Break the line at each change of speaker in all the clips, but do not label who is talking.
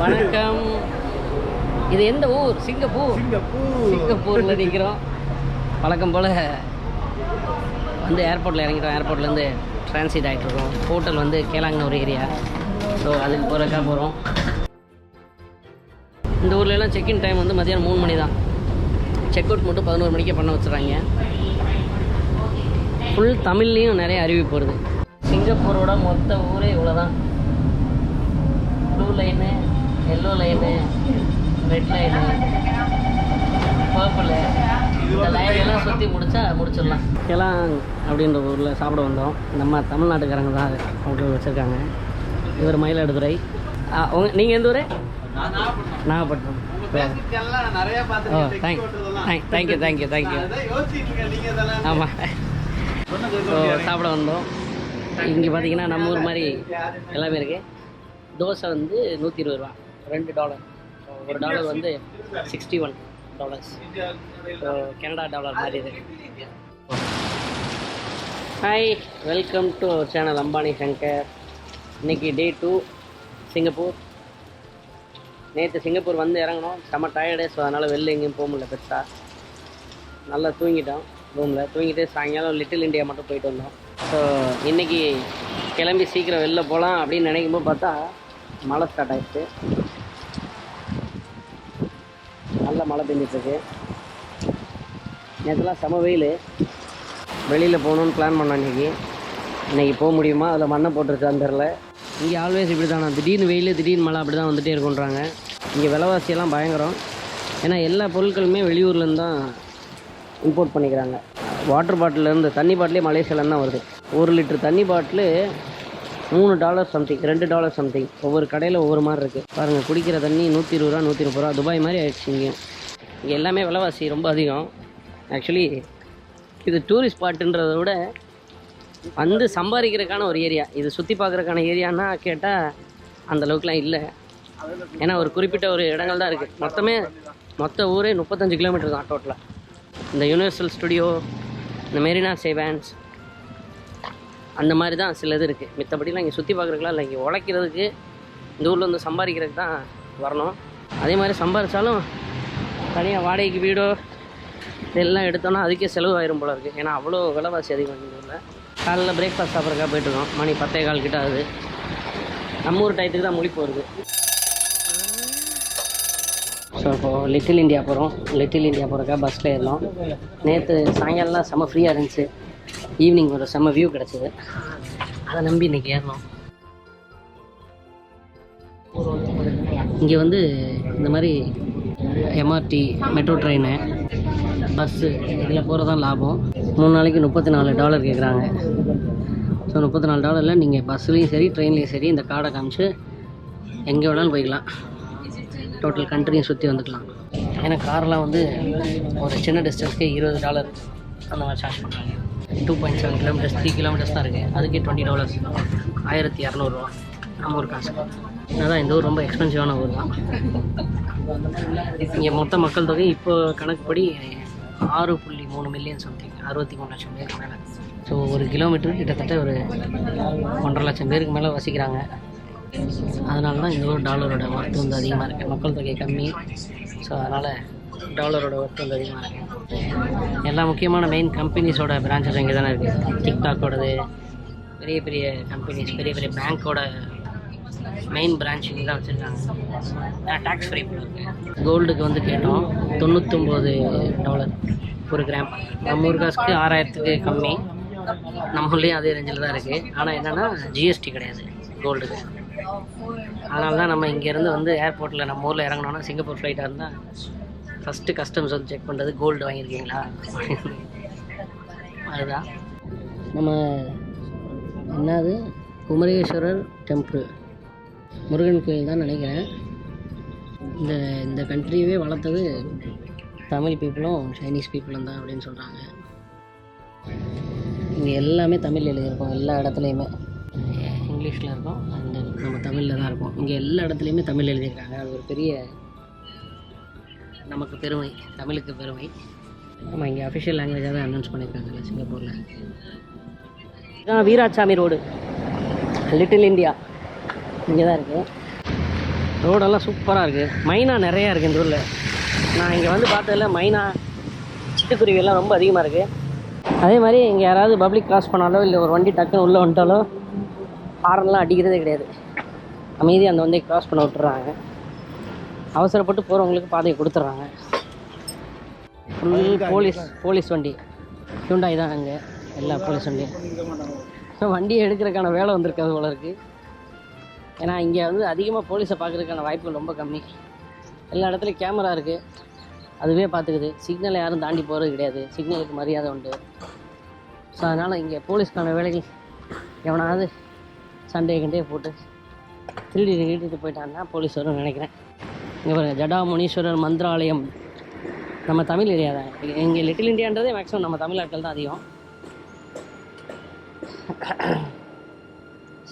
வணக்கம். இது எந்த ஊர்? சிங்கப்பூர்.
சிங்கப்பூர்.
சிங்கப்பூரில் நிற்கிறோம் வழக்கம் போல் வந்து ஏர்போர்ட்டில் இறங்கிட்டோம். ஏர்போர்ட்லேருந்து டிரான்சிட் ஆகிட்ருக்கோம் ஹோட்டல் வந்து கேலாங்கன்னு ஒரு ஏரியா ஸோ அதுக்கு போகிறக்கா போகிறோம் இந்த ஊர்ல எல்லாம் செக்இன் டைம் வந்து மதியானம் மூணு மணி தான் செக் அவுட் மட்டும் பதினோரு மணிக்கே பண்ண வச்சுறாங்க ஃபுல் தமிழ்லேயும் நிறைய அறிவிப்பு வருது. சிங்கப்பூரோட மொத்த ஊரே இவ்வளோ தான் blue line yellow line red line purple இந்த லைன் எல்லாம் சுற்றி முடிச்சா முடிச்சிடலாம். கெலாங் அப்படின்ற ஊரில் சாப்பிட வந்தோம். நம்ம தமிழ்நாட்டுக்காரங்க தான் ஹோட்டல் வச்சுருக்காங்க. இவர் மயிலாடுதுறை. ஆ, உங்க நீங்கள் எந்த ஊர்? நாகப்பட்டினம்.
நிறைய
ஓ thank thank thank you thank you thank you ஆமாம் ஸோ சாப்பிட வந்தோம். இங்கே பார்த்தீங்கன்னா நம்ம ஊர் மாதிரி எல்லாமே இருக்குது தோசை வந்து நூற்றி இருபது ரூபா. ரெண்டு டாலர். ஒரு டாலர் வந்து sixty one dollars so Canada dollar மாதிரி இது. Hi welcome to our channel Ambani Shankar. இன்னைக்கு டே டூ சிங்கப்பூர். நேற்று சிங்கப்பூர் வந்து இறங்கினோம். செம்ம டயர்டு ஸோ அதனால் வெளில எங்கேயும் போக முடியல பெருசாக நல்லா தூங்கிட்டோம் ரூமில் தூங்கிட்டு சாயங்காலம் லிட்டில் இண்டியா மட்டும் போயிட்டு வந்தோம். ஸோ இன்றைக்கி கிளம்பி சீக்கிரம் வெளில போகலாம் அப்படின்னு நினைக்கும்போது பார்த்தா மழை ஸ்டார்ட் ஆகிடுச்சு மழை பெஞ்சிட்ருக்கு. நேற்றுலாம் செம வெயில். வெளியில் போகணுன்னு பிளான் பண்ணோம் இன்றைக்கி இன்றைக்கி போக முடியுமா? அதில் மண்ணை போட்டுருச்சான்னு தெரில இங்கே ஆல்வேஸ் இப்படி தானே திடீர்னு வெயில் திடீர்னு மழை அப்படி தான் வந்துகிட்டே இருக்குன்றாங்க இங்கே விலைவாசியெல்லாம் பயங்கரம். ஏன்னா எல்லா பொருட்களுமே வெளியூர்லேருந்து தான் இம்போர்ட் பண்ணிக்கிறாங்க. வாட்டர் பாட்டிலேருந்து தண்ணி பாட்டிலே மலேசியாலேருந்து தான் வருது. ஒரு லிட்டர் தண்ணி பாட்டிலு மூணு டாலர் சம்திங் ரெண்டு டாலர் சம்திங் ஒவ்வொரு கடையில் ஒவ்வொரு மாதிரி இருக்குது பாருங்கள் குடிக்கிற தண்ணி நூற்றி இருபது ரூபா நூற்றி முப்பது ரூபா. துபாய் மாதிரி ஆயிடுச்சு இங்கேயும். இங்கே எல்லாமே விலைவாசி ரொம்ப அதிகம். ஆக்சுவலி இது டூரிஸ்ட் ஸ்பாட்டுன்றத விட வந்து சம்பாதிக்கிறதுக்கான ஒரு ஏரியா இது சுற்றி பார்க்குறக்கான ஏரியான்னா கேட்டால் அந்த அளவுக்குலாம் இல்லை. ஏன்னா ஒரு குறிப்பிட்ட ஒரு இடங்கள் தான் இருக்குது மொத்தமே மொத்த ஊரே முப்பத்தஞ்சு கிலோமீட்டர் தான் டோட்டலாக இந்த யூனிவர்சல் ஸ்டுடியோ இந்த மெரினா சேவான்ஸ் அந்த மாதிரி தான் சில இது இருக்குது மித்தபடிலாம் இங்கே சுற்றி பார்க்குறதுக்குலாம் இல்லை. இங்கே உழைக்கிறதுக்கு இந்த ஊரில் வந்து சம்பாதிக்கிறதுக்கு தான் வரணும். அதே மாதிரி சம்பாதிச்சாலும் தனியாக வாடகைக்கு வீடோ இதெல்லாம் எடுத்தோன்னா அதுக்கே செலவு ஆயிரும் போல இருக்குது ஏன்னா அவ்வளோ விலைவாசி அதிகம் இந்த காலையில் பிரேக்ஃபாஸ்ட் சாப்பிட்றக்கா போயிட்டுருக்கோம். மணி பத்தே கால் கிட்ட ஆகுது. நம்ம ஊர் டயத்துக்கு தான் முடிப்பு வருது. ஸோ இப்போது லிட்டில் இந்தியா போகிறோம் லிட்டில் இந்தியா போகிறக்கா பஸ்ஸில் ஏறினோம் நேற்று சாயங்காலம்லாம் செம்ம ஃப்ரீயாக இருந்துச்சு. ஈவினிங் ஒரு செம்ம வியூ கிடச்சிது. அதை நம்பி இன்றைக்கி ஏறணும் இங்கே வந்து இந்த மாதிரி எம்ஆர்டி மெட்ரோ ட்ரெயின் பஸ்ஸு இதில் போகிறது தான் லாபம். மூணு நாளைக்கு முப்பத்தி நாலு டாலர் கேட்குறாங்க ஸோ முப்பத்தி நாலு டாலரில் நீங்கள் பஸ்ஸுலேயும் சரி ட்ரெயின்லேயும் சரி இந்த கார்டை காமிச்சு எங்கே வேணாலும் போய்க்கலாம். டோட்டல் கண்ட்ரியும் சுற்றி வந்துக்கலாம். ஏன்னா கார்லாம் வந்து ஒரு சின்ன டிஸ்டன்ஸ்க்கே இருபது டாலர் அந்த மாதிரி சார்ஜ் பண்ணுறாங்க two point seven kilometres three kilometres தான் இருக்குது அதுக்கே டுவெண்ட்டி டாலர்ஸ் ஆயிரத்தி இரநூறுவா நம்ம ஒரு காசு. அதான் இந்த ஊர் ரொம்ப எக்ஸ்பென்சிவான ஊர் தான். இங்கே மொத்த மக்கள் தொகை இப்போ கணக்குப்படி ஆறு புள்ளி மூணு மில்லியன் சம்திங் அறுபத்தி மூணு லட்சம் பேருக்கு மேலே. ஸோ ஒரு கிலோமீட்டர் கிட்டத்தட்ட ஒரு ஒன்றரை லட்சம் பேருக்கு மேலே வசிக்கிறாங்க. அதனால தான் இந்த ஊர் டாலரோட ஒர்த்து வந்து அதிகமாக இருக்குது மக்கள் தொகை கம்மி. ஸோ அதனால் டாலரோட ஒர்த்து வந்து அதிகமாக இருக்குது எல்லா முக்கியமான மெயின் கம்பெனிஸோட பிரான்ச்சஸ் இங்கே தானே இருக்குது டிக்டாக்கோடது பெரிய பெரிய கம்பெனிஸ் பெரிய பெரிய பேங்க்கோட மெயின் பிரான்ச் இங்கே தான் வச்சுருக்காங்க. டேக்ஸ் ஃப்ரீ இருக்குது கோல்டுக்கு வந்து கேட்டோம் தொண்ணூத்தொம்பது டாலர் ஒரு கிராம் நம்ம ஊர் காசுக்கு ஆறாயிரத்துக்கு கம்மி. நம்மளையும் அதே ரேஞ்சில் தான் இருக்குது ஆனால் என்னென்னா ஜிஎஸ்டி கிடையாது கோல்டுக்கு அதனால தான் நம்ம இங்கேருந்து வந்து ஏர்போர்ட்டில் நம்ம ஊரில் இறங்கினோன்னா சிங்கப்பூர் ஃப்ளைட்டாக இருந்தால் ஃபஸ்ட்டு கஸ்டம்ஸ் வந்து செக் பண்ணுறது கோல்டு வாங்கியிருக்கீங்களா? அதுதான். நம்ம என்னது? குமரேஸ்வரர் டெம்பிள் முருகன் கோயில் தான் நினைக்கிறேன். இந்த இந்த கண்ட்ரியவே வளர்த்தது தமிழ் பீப்புளும் சைனீஸ் பீப்புளும் தான் அப்படின்னு சொல்கிறாங்க இங்கே எல்லாமே தமிழ் எழுதியிருக்கோம் எல்லா இடத்துலையுமே. இங்கிலீஷில் இருக்கும் அண்ட் நம்ம தமிழில் தான் இருக்கோம். இங்கே எல்லா இடத்துலையுமே தமிழ் எழுதியிருக்காங்க. அது ஒரு பெரிய நமக்கு பெருமை தமிழுக்கு பெருமை. ஆமாம் இங்கே அஃபிஷியல் லாங்குவேஜாக தான் அனௌன்ஸ் பண்ணியிருக்காங்கல்ல சிங்கப்பூரில். இதான் வீராசாமி ரோடு. லிட்டில் இந்தியா இங்கே தான் இருக்குது ரோடெல்லாம் சூப்பராக இருக்குது மைனா நிறையா இருக்குது இந்த ஊரில். நான் இங்கே வந்து பார்த்ததில் மைனா சிட்டுக்குருவியெல்லாம் ரொம்ப அதிகமாக இருக்குது அதே மாதிரி இங்கே யாராவது பப்ளிக் கிராஸ் பண்ணாலோ இல்லை ஒரு வண்டி டக்குன்னு உள்ளே வந்துட்டாலோ ஹாரன்லாம் அடிக்கிறதே கிடையாது. அமைதியாக அந்த வண்டியை கிராஸ் பண்ண விட்டுறாங்க. அவசரப்பட்டு போகிறவங்களுக்கு பாதையை கொடுத்துட்றாங்க. ஃபுல் போலீஸ் போலீஸ் வண்டி. ஹியூண்டாய் தான் அங்கே. எல்லா போலீஸ் வண்டியும். வண்டியை எடுக்கிறதுக்கான வேலை வந்திருக்காது போல இருக்குது ஏன்னா இங்கே வந்து அதிகமாக போலீஸை பார்க்குறதுக்கான வாய்ப்புகள் ரொம்ப கம்மி. எல்லா இடத்துலையும் கேமரா இருக்குது அதுவே பார்த்துக்குது சிக்னலை யாரும் தாண்டி போகிறது கிடையாது. சிக்னலுக்கு மரியாதை உண்டு. ஸோ அதனால் இங்கே போலீஸ்க்கான வேலைகள் எவனாவது சண்டே கண்டே போட்டு திருடி நீட்டிட்டு போயிட்டான்னா போலீஸ் வரும்னு நினைக்கிறேன். இங்கே பாருங்கள் ஜடா முனீஸ்வரர் மந்திராலயம். நம்ம தமிழ் ஏரியா தான். இங்கே லிட்டில் இந்தியான்றதே மேக்ஸிமம் நம்ம தமிழ்நாட்டில் தான் அதிகம்.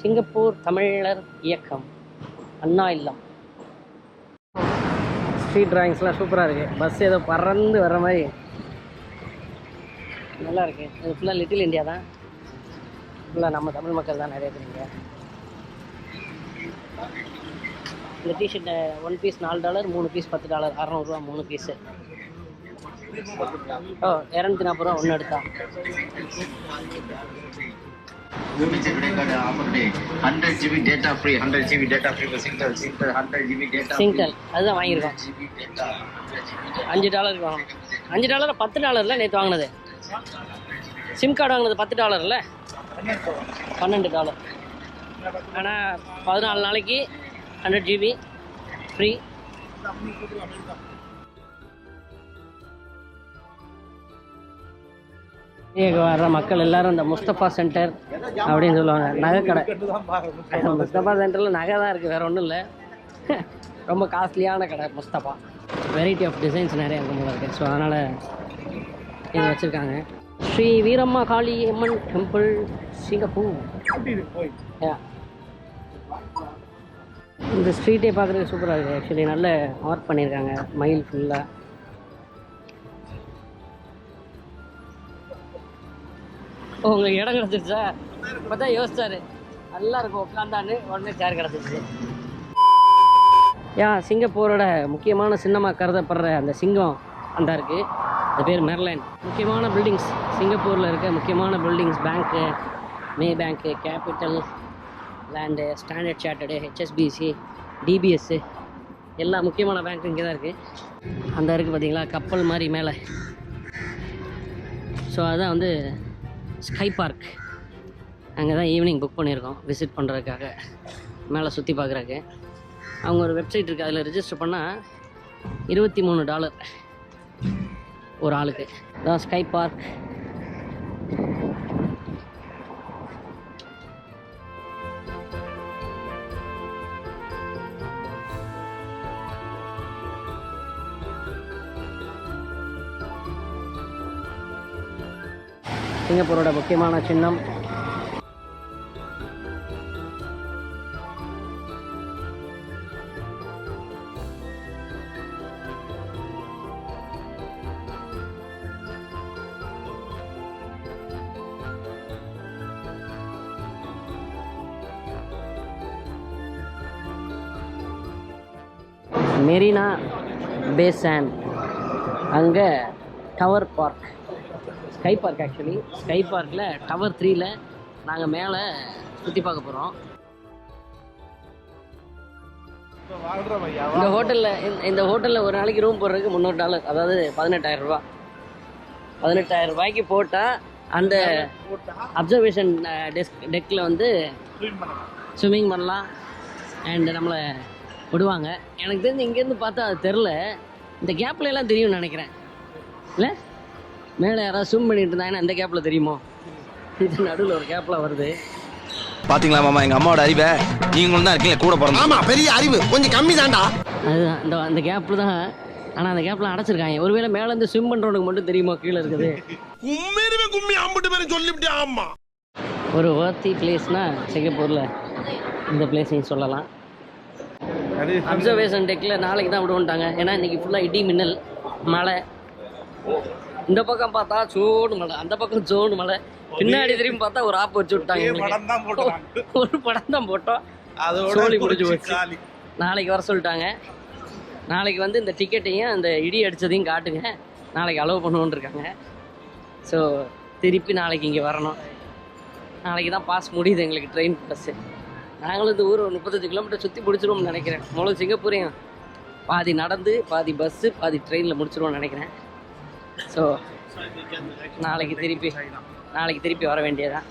சிங்கப்பூர் தமிழர் இயக்கம். அண்ணா இல்லம். ஸ்ட்ரீட் டிராயிங்ஸ்லாம் சூப்பராக இருக்குது பஸ் ஏதோ பறந்து வர்ற மாதிரி. நல்லா இருக்கு. இது ஃபுல்லாக லிட்டில் இந்தியா தான். ஃபுல்லாக நம்ம தமிழ் மக்கள் தான் நிறைய பேர் இங்கே. இந்த டிஷர்ட் ஒன் பீஸ் நாலு டாலர் மூணு பீஸ் பத்து டாலர் அறநூறுவா மூணு பீஸு ஓ இரநூத்தி நாற்பது ரூபா ஒன்று எடுத்தா.
Unlimited record offer day. 100 GB data free, 100 GB data free for Singtel, Singtel, 100 GB data free.
சிங்டல் அதுதான் வாங்கியிருக்கோம்
GB data, 100 GB data.
அஞ்சு டாலருக்கு வாங்கணும் அஞ்சு டாலர் பத்து டாலரில் நேற்று வாங்கினது சிம் கார்டு வாங்கினது பத்து டாலர்ல பன்னெண்டு டாலர் ஆனால் பதினாலு நாளைக்கு ஹண்ட்ரட் ஜிபி ஃப்ரீ இங்கே வர்ற மக்கள் எல்லாரும் இந்த முஸ்தபா சென்டர் அப்படின்னு சொல்லுவாங்க. நகை கடை முஸ்தபா சென்டரில் நகை தான் இருக்குது வேறு ஒன்றும் இல்லை. ரொம்ப காஸ்ட்லியான கடை முஸ்தபா. வெரைட்டி ஆஃப் டிசைன்ஸ் நிறைய இருக்கும் போல இருக்குது ஸோ அதனால் இது வச்சுருக்காங்க. Sri Veeramma Kali Amman temple Singapore. இந்த ஸ்ட்ரீட்டே பார்க்குறதுக்கு சூப்பராக இருக்குது ஆக்சுவலி நல்ல ஆர்ட் பண்ணியிருக்காங்க மயில் ஃபுல்லாக உங்களுக்கு இடம் கிடச்சிருச்சா? இப்போ தான் யோசிச்சாரு. நல்லா இருக்கும் உட்காந்தான்னு உடனே சேர் கிடச்சிருச்சு. யா சிங்கப்பூரோட முக்கியமான சின்னமாக கருதப்படுற அந்த சிங்கம் அந்த இருக்குது அது பேர் மெர்லைன். முக்கியமான பில்டிங்ஸ் சிங்கப்பூரில் இருக்க முக்கியமான buildings bank Maybank CapitaLand Standard Chartered HSBC DBS எல்லா முக்கியமான பேங்க்கும் இங்கே தான் இருக்குது அந்த இருக்குது பார்த்தீங்களா கப்பல் மாதிரி மேலே. ஸோ அதுதான் வந்து ஸ்கை பார்க் அங்கே தான் ஈவினிங் புக் பண்ணியிருக்கோம் விசிட் பண்ணுறதுக்காக மேலே சுற்றி பார்க்குறக்கு அவங்க ஒரு வெப்சைட் இருக்குது அதில் ரிஜிஸ்டர் பண்ணால் இருபத்தி மூணு டாலர் ஒரு ஆளுக்கு. தான் ஸ்கை பார்க் சிங்கப்பூரோட முக்கியமான சின்னம். மெரினா பேசான் அங்கே tower park. Sky park actually sky பார்க்கில் டவர் த்ரீல நாங்கள் மேலே சுற்றி பார்க்க போகிறோம் இந்த ஹோட்டலில் இந்த ஹோட்டலில் ஒரு நாளைக்கு ரூம் போடுறதுக்கு முந்நூறு டாலர் அதாவது பதினெட்டாயிரம் ரூபா பதினெட்டாயிரம் ரூபாய்க்கு போட்டால் அந்த அப்சர்வேஷன் டெஸ்க் டெக்கில் வந்து ஸ்விம்மிங் பண்ணலாம் அண்ட் நம்மளை விடுவாங்க. எனக்கு தெரிஞ்சு இங்கேருந்து பார்த்தா அது தெரில இந்த கேப்ல எல்லாம் தெரியும்னு நினைக்கிறேன். இல்லை? மேலே யாராவது ஸ்விம் பண்ணிட்டு இருந்தாங்கன்னா அந்த கேப்பில் தெரியுமோ? இது நடுவில் ஒரு கேப்பில் வருது.
பாத்தீங்களா மாமா எங்க அம்மாவோட அறிவை நீங்களும் தான் இருக்கீங்க கூட பிறந்த
ஆமா பெரிய அறிவு. கொஞ்சம் கம்மி தான்டா.
அதுதான் அந்த அந்த கேப்பில் தான் ஆனால் அந்த கேப்லாம் அடைச்சிருக்காங்க. ஒருவேளை மேலேருந்து ஸ்விம் பண்ணுறவனுக்கு மட்டும் தெரியுமா கீழே இருக்குது.
கும்மிருமே கும்மி அம்பிட்டு பேரும் சொல்லிவிட்டே ஆமா.
ஒரு வர்த்தி பிளேஸ்னால் சிங்கப்பூரில் இந்த பிளேஸையும் சொல்லலாம். அப்சர்வேஷன் டெக்கில் நாளைக்கு தான் விடுவோன்ட்டாங்க ஏன்னா இன்னைக்கு ஃபுல்லாக இடி மின்னல் மழை. இந்த பக்கம் பார்த்தா சோடு மழை அந்த பக்கம் சோடு மழை பின்னாடி திரும்பி பார்த்தா ஒரு ஆப் வச்சு விட்டாங்க. ஒரு படம் தான் போட்டோம். சோழி முடிஞ்சு போச்சு. நாளைக்கு வர சொல்லிட்டாங்க. நாளைக்கு வந்து இந்த டிக்கெட்டையும் இந்த இடி அடித்ததையும் காட்டுங்க. நாளைக்கு அலோவ் பண்ணுவோன்னு இருக்காங்க. ஸோ திருப்பி நாளைக்கு இங்கே வரணும். நாளைக்கு தான் பாஸ் முடியுது எங்களுக்கு ட்ரெயின் பஸ்ஸு நாங்களும் இந்த ஊர் ஒரு முப்பத்தஞ்சு கிலோமீட்டர் சுற்றி முடிச்சிருவோம்னு நினைக்கிறேன். முழு சிங்கப்பூரையும். பாதி நடந்து பாதி பஸ்ஸு பாதி ட்ரெயினில் முடிச்சிருவோம்னு நினைக்கிறேன். ஸோ நாளைக்கு திருப்பி நாளைக்கு திருப்பி வர வேண்டியதான்